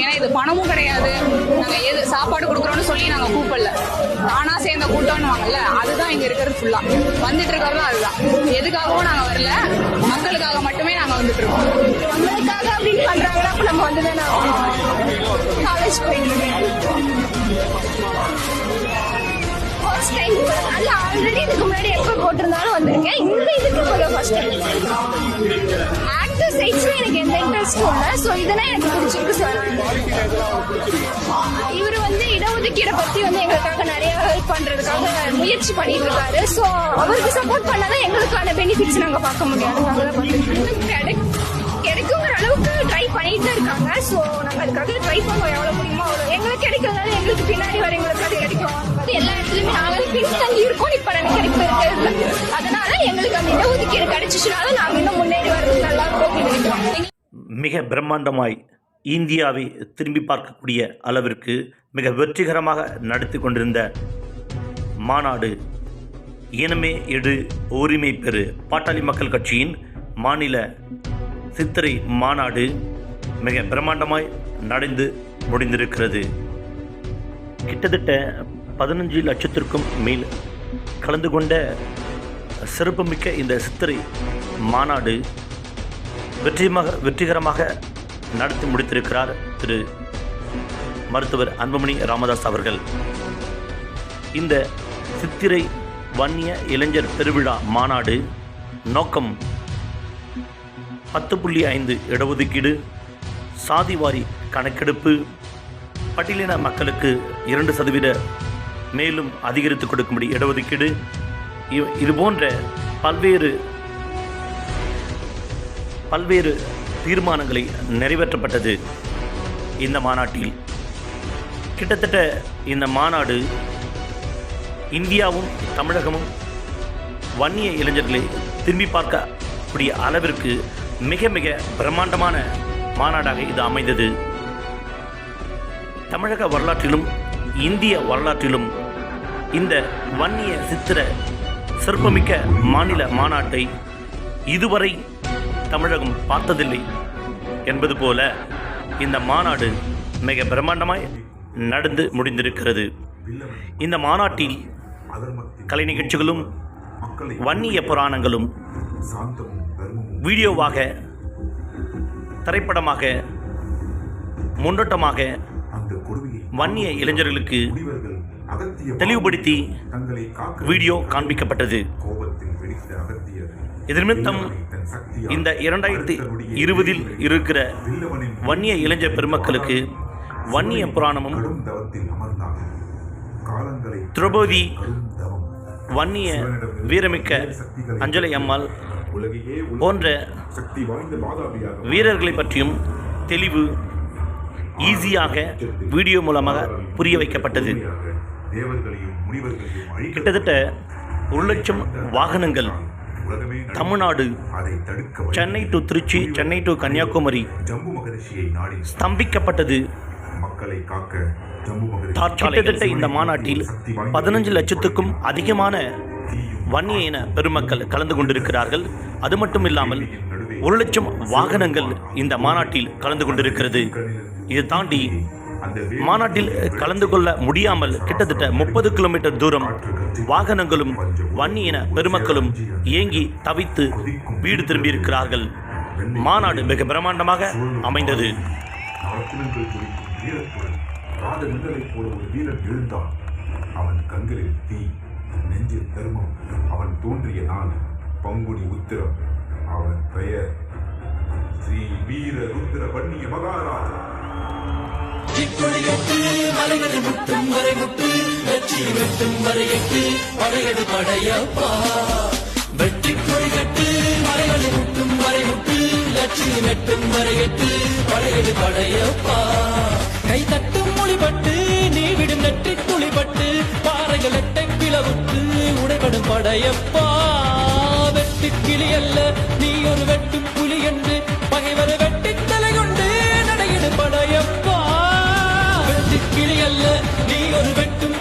ஏன்னா இது பணமும் கிடையாது. நாங்க எது சாப்பாடு கொடுக்குறோம்னு சொல்லி நாங்க கூப்பிடல. தானா சேர்ந்த கூட்டம்னுவாங்கல்ல அதுதான் இங்க இருக்கிறது ஃபுல்லா வந்துட்டு இருக்கிறதும் அதுதான். எதுக்காகவும் நாங்க வரல மக்களுக்காக மட்டுமே நாங்க வந்துட்டு இருக்கோம் மக்களுக்காக அப்படின்னு பண்றாங்கன்னா நம்ம வந்து தானே காலேஜ் போயிட்டு ஃபர்ஸ்ட் டைம் அல்ல ஆல்ரெடி இதுக்கு முன்னாடி எப்போ போட்டிருந்தாலும் வந்திருக்கேன். இந்த இதுக்கு கொஞ்சம் ஃபர்ஸ்ட் டைம் ஆக்டர் சைட்ஸ்ல எனக்கு எந்த இன்ட்ரெஸ்டும் இல்லை. ஸோ இதெல்லாம் எனக்கு பிடிச்சிருக்கு சார் இவர் வந்து இடஒதுக்கீடை பத்தி வந்து எங்களுக்காக நிறைய ஹெல்ப் பண்றதுக்காக முயற்சி பண்ணிட்டு இருக்காரு ஸோ அவருக்கு சப்போர்ட் பண்ணாதான் எங்களுக்கான பெனிஃபிட்ஸ் நாங்கள் பார்க்க முடியாது அதுக்காக தான் பார்த்துட்டு கிடைக்கும் ட்ரை இருக்காங்க. ஸோ நாங்கள் அதுக்காக ட்ரை பண்ணுவோம். எவ்வளோ முடியுமோ அவ்வளோ எங்களுக்கு கிடைக்கிறதுனால எங்களுக்கு பின்னாடி வர எங்களுக்கு அது கிடைக்கும். அது எல்லா இடத்துலையுமே நாங்கள் பின்தங்கி இருக்கோம் இப்போ எனக்கு இருக்கிறது அதனால எங்களுக்கு அந்த இடஒதுக்கீடு கிடைச்சிச்சுனால நாங்கள் இன்னும் முன்னேறி வர்றது நல்லா இருக்கும் மிக பிரம்மாண்டமாய் இந்தியாவை திரும்பி பார்க்கக்கூடிய அளவிற்கு மிக வெற்றிகரமாக நடத்தி கொண்டிருந்த மாநாடு இனமே எடு உரிமை பெறு பாட்டாளி மக்கள் கட்சியின் மாநில சித்திரை மாநாடு மிக பிரம்மாண்டமாய் நடந்து முடிந்திருக்கிறது. கிட்டத்தட்ட பதினஞ்சு லட்சத்திற்கும் மேல் கலந்து கொண்ட சிறப்புமிக்க இந்த சித்திரை மாநாடு வெற்றிமாக வெற்றிகரமாக நடத்தி முடித்திருக்கிறார் திரு மருத்துவர் அன்புமணி ராமதாஸ் அவர்கள். இந்த சித்திரை வன்னிய இளைஞர் பெருவிழா மாநாடு நோக்கம் பத்து புள்ளி ஐந்து இடஒதுக்கீடு சாதிவாரி கணக்கெடுப்பு. பட்டியலின மக்களுக்கு இரண்டு சதவீத மேலும் அதிகரித்து கொடுக்கும்படி இடஒதுக்கீடு. இ- இது போன்ற பல்வேறு பல்வேறு தீர்மானங்களை நிறைவேற்றப்பட்டது இந்த மாநாட்டில். கிட்டத்தட்ட இந்த மாநாடு இந்தியாவும் தமிழகமும் வன்னிய இளைஞர்களை திரும்பி பார்க்கக்கூடிய அளவிற்கு மிக மிக பிரம்மாண்டமான மாநாடாக இது அமைந்தது. தமிழக வரலாற்றிலும் இந்திய வரலாற்றிலும் இந்த வன்னிய சித்திர சிற்பமிக்க மாநில மாநாட்டை இதுவரை தமிழகம் பார்த்ததில்லை என்பது போல இந்த மாநாடு மிக பிரம்மாண்டமாய் நடந்து முடிந்திருக்கிறது. இந்த மாநாட்டில் கலை நிகழ்ச்சிகளும் வன்னிய புராணங்களும் வீடியோவாக திரைப்படமாக முன்னோட்டமாக வன்னிய இளைஞர்களுக்கு தெளிவுபடுத்தி வீடியோ காண்பிக்கப்பட்டது. இது நிமித்தம் இந்த இரண்டாயிரத்தி இருபதில் இருக்கிற வன்னிய இளைஞர் பெருமக்களுக்கு வன்னிய புராணமும் திரௌபதி வன்னிய வீரமிக்க அஞ்சலை அம்மாள் போன்ற வீரர்களை பற்றியும் தெளிவு ஈஸியாக வீடியோ மூலமாக புரிய வைக்கப்பட்டது. கிட்டத்தட்ட ஒரு லட்சம் வாகனங்கள் தமிழ்நாடு சென்னை டு திருச்சி சென்னை டு கன்னியாகுமரி ஸ்தம்பிக்கப்பட்டது. மக்களை காக்க கிட்டத்தட்ட இந்த மாநாட்டில் பதினஞ்சு லட்சத்துக்கும் அதிகமான வன்னிய இன பெருமக்கள் கலந்து கொண்டிருக்கிறார்கள். அது மட்டும் இல்லாமல் ஒரு லட்சம் வாகனங்கள் இந்த மாநாட்டில் கலந்து கொண்டிருக்கிறது. இது தாண்டி மாநாட்டில் கலந்து கொள்ள முடியாமல் கிட்டத்தட்ட முப்பது கிலோமீட்டர் தூரம் வாகனங்களும் வன்னியின பெருமக்களும் ஏங்கி தவித்து வீடு திரும்பியிருக்கிறார்கள். மாநாடு மிக பிரம்மாண்டமாக அமைந்தது. வீரத்துடன் ராஜ போல ஒரு எழுந்தான். அவன் கண்களில் தீ. நெஞ்சில் தர்மம் அவன் தோன்றிய நான் பங்குனி உத்திரம். அவன் பெயர் ஸ்ரீ வீர ருத்ர பண்ணிய மகாராஜா. இக்கொடிகட்டு மலைகளை முட்டும் வரை முட்டு வெற்றி வெட்டும் வரை எட்டு படையடு படையப்பா. வெற்றி கொடிகட்டு மலைகளை முட்டும் வரை முட்டு லட்சுமி வெட்டும் வரை எட்டு படையடு படையப்பா. கை தட்டும் மொழிபட்டு நீ விடும் நெற்றி துளிபட்டு பாறைகள் எட்டை பிளவுட்டு உடைபடும் படையப்பா. வெட்டு கிளி அல்ல நீ ஒரு வெட்டும் புலி என்று பகைவரை வெட்டி தலை கொண்டு நடையிடும் படையப்பா. வெட்டு கிளி அல்ல நீ ஒரு வெட்டும்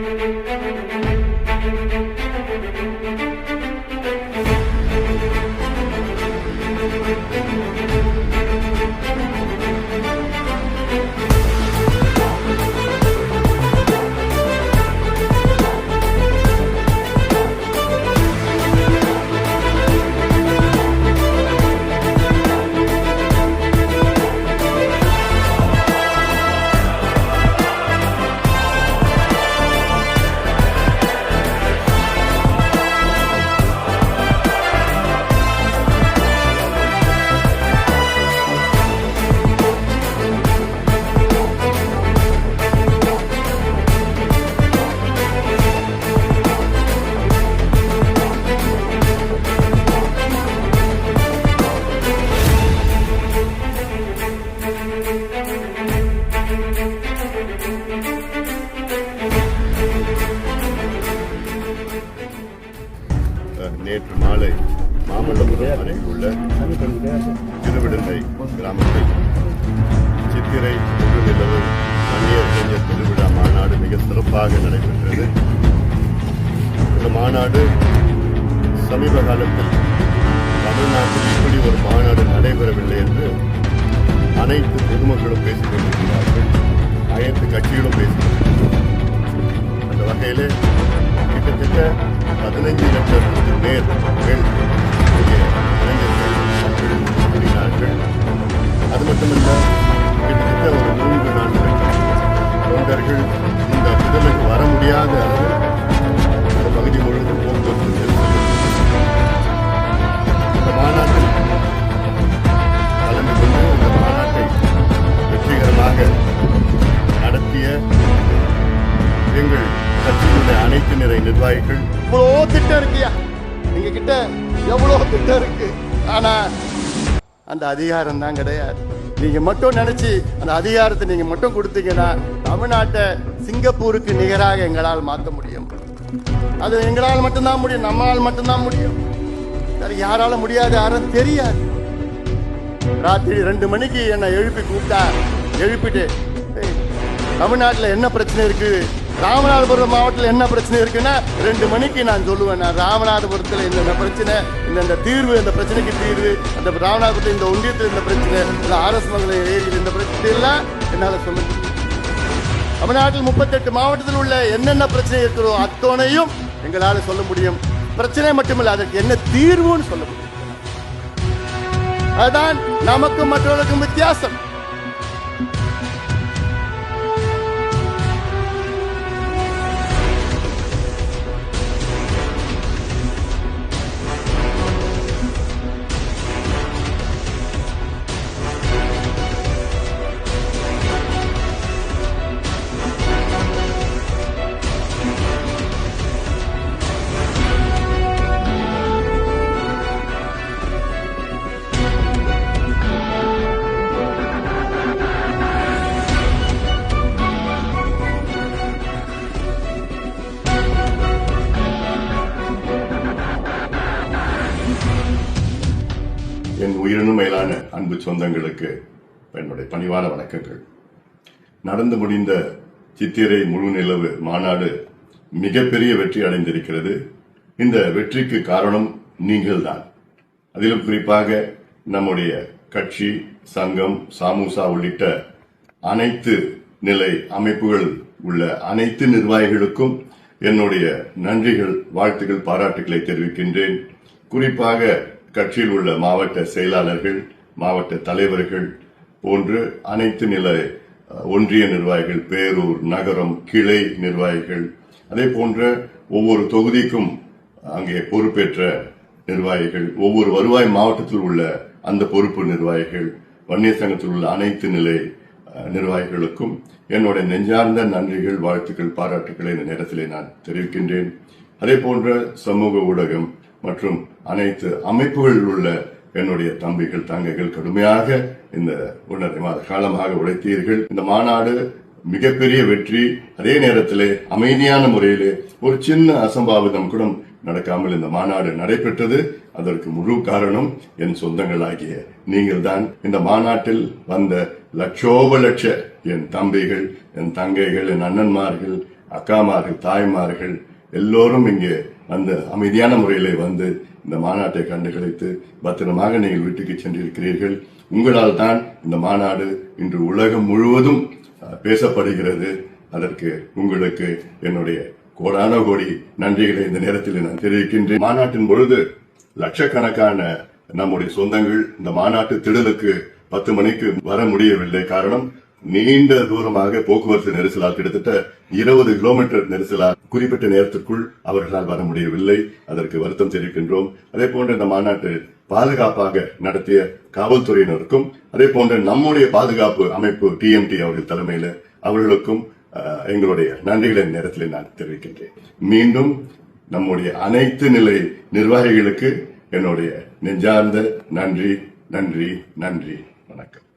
thank you அருகில் கிராமத்தை கிராமத்தில் சித்திரை முழுநிலவு மன்னியர் கலைஞர் திருவிழா மாநாடு மிக சிறப்பாக நடைபெற்றது. இந்த மாநாடு சமீப காலத்தில் தமிழ்நாட்டில் இப்படி ஒரு மாநாடு நடைபெறவில்லை என்று அனைத்து பொதுமக்களும் பேசிக் கொண்டிருக்கிறார்கள். அனைத்து கட்சிகளும் பேசிக் அந்த வகையிலே கிட்டத்தட்ட பதினைஞ்சு லட்சத்துக்கு மேல் பெண் தொண்டர்கள் இந்த திடலுக்கு வர முடியாத இந்த பகுதி முழுவதும் போக்குவரத்து இந்த மாநாட்டில் கலந்து கொண்டு இந்த மாநாட்டை வெற்றிகரமாக நடத்திய எங்கள் கட்சியினுடைய அனைத்து நிறை நிர்வாகிகள். இவ்வளோ திட்டம் இருக்கியா நீங்க கிட்ட எவ்வளோ திட்டம் இருக்கு. ஆனா அந்த அதிகாரம் தான் கிடையாது. நீங்க மட்டும் நினைச்சு அந்த அதிகாரத்தை நீங்க மட்டும் கொடுத்தீங்கன்னா தமிழ்நாட்டை சிங்கப்பூருக்கு நிகராக எங்களால் மாற்ற முடியும். அது எங்களால் மட்டும்தான் முடியும் நம்மளால் மட்டும்தான் முடியும். வேற யாரால முடியாது யாரும் தெரியாது. ராத்திரி ரெண்டு மணிக்கு என்னை எழுப்பி கூப்பிட்டா எழுப்பிட்டு தமிழ்நாட்டில் என்ன பிரச்சனை இருக்கு? ராமநாதபுரம் மாவட்டத்தில் என்ன பிரச்சனை இருக்குன்னா ரெண்டு மணிக்கு நான் சொல்லுவேன் நான் ராமநாதபுரத்தில் இந்த பிரச்சனை இந்த இந்த தீர்வு இந்த பிரச்சனைக்கு தீர்வு அந்த ராமநாதபுரத்தில் இந்த ஒன்றியத்தில் இந்த பிரச்சனை இந்த ஆர்எஸ் மங்கலம் ஏரியில் இந்த பிரச்சனை எல்லாம் என்னால் சொல்ல முடியும். தமிழ்நாட்டில் முப்பத்தெட்டு மாவட்டத்தில் உள்ள என்னென்ன பிரச்சனை இருக்கிறோ அத்தனையும் எங்களால் சொல்ல முடியும். பிரச்சனை மட்டுமில்லை அதற்கு என்ன தீர்வுன்னு சொல்ல முடியும். அதுதான் நமக்கும் மற்றவர்களுக்கும் வித்தியாசம். சொந்தங்களுக்கு என்னுடைய பணிவான வணக்கங்கள். நடந்து முடிந்த சித்திரை முழு நிலவு மாநாடு மிகப்பெரிய வெற்றி அடைந்திருக்கிறது. இந்த வெற்றிக்கு காரணம் நீங்கள்தான். அதிலும் குறிப்பாக நம்முடைய கட்சி சங்கம் சாமுசா உள்ளிட்ட அனைத்து நிலை அமைப்புகள் உள்ள அனைத்து நிர்வாகிகளுக்கும் என்னுடைய நன்றிகள் வாழ்த்துகள் பாராட்டுகளை தெரிவிக்கின்றேன். குறிப்பாக கட்சியில் உள்ள மாவட்ட செயலாளர்கள் மாவட்ட தலைவர்கள் போன்று அனைத்து நிலை ஒன்றிய நிர்வாகிகள் பேரூர் நகரம் கிளை நிர்வாகிகள் அதே போன்ற ஒவ்வொரு தொகுதிக்கும் அங்கே பொறுப்பேற்ற நிர்வாகிகள் ஒவ்வொரு வருவாய் மாவட்டத்தில் உள்ள அந்த பொறுப்பு நிர்வாகிகள் வன்னியர் சங்கத்தில் உள்ள அனைத்து நிலை நிர்வாகிகளுக்கும் என்னுடைய நெஞ்சார்ந்த நன்றிகள் வாழ்த்துக்கள் பாராட்டுக்களை இந்த நேரத்திலே நான் தெரிவிக்கின்றேன். அதே போன்ற சமூக ஊடகம் மற்றும் அனைத்து அமைப்புகளில் உள்ள என்னுடைய தம்பிகள் தங்கைகள் கடுமையாக இந்த ஒன்றரை மாத காலமாக உழைத்தீர்கள். இந்த மாநாடு மிகப்பெரிய வெற்றி. அதே நேரத்திலே அமைதியான முறையிலே ஒரு சின்ன அசம்பாவிதம் கூட நடக்காமல் இந்த மாநாடு நடைபெற்றது. அதற்கு முழு காரணம் என் சொந்தங்களாகிய நீங்கள் தான் இந்த மாநாட்டில் வந்த லட்சோப லட்ச என் தம்பிகள் என் தங்கைகள் என் அண்ணன்மார்கள் அக்காமார்கள் தாய்மார்கள் எல்லோரும் இங்கே அந்த அமைதியான முறையிலே வந்து இந்த மாநாட்டை கண்டுகளித்து பத்திரமாக நீங்கள் வீட்டுக்கு சென்றிருக்கிறீர்கள். உங்களால் தான் இந்த மாநாடு இன்று உலகம் முழுவதும் அஹ், பேசப்படுகிறது. அதற்கு உங்களுக்கு என்னுடைய கோடான கோடி நன்றிகளை இந்த நேரத்தில் நான் தெரிவிக்கின்றேன். மாநாட்டின் பொழுது லட்சக்கணக்கான நம்முடைய சொந்தங்கள் இந்த மாநாட்டு திடலுக்கு பத்து மணிக்கு வர முடியவில்லை. காரணம் நீண்ட தூரமாக போக்குவரத்து நெரிசலால் கிட்டத்தட்ட இருபது கிலோமீட்டர் நெரிசலால் குறிப்பிட்ட நேரத்திற்குள் அவர்களால் வர முடியவில்லை. அதற்கு வருத்தம் தெரிவிக்கின்றோம். அதே போன்ற இந்த மாநாட்டை பாதுகாப்பாக நடத்திய காவல்துறையினருக்கும் அதே போன்ற நம்முடைய பாதுகாப்பு அமைப்பு டிஎம்டி அவர்கள் தலைமையில அவர்களுக்கும் அஹ், எங்களுடைய நன்றிகளை நேரத்தில் நான் தெரிவிக்கின்றேன். மீண்டும் நம்முடைய அனைத்து நிலை நிர்வாகிகளுக்கு என்னுடைய நெஞ்சார்ந்த நன்றி நன்றி நன்றி. வணக்கம்.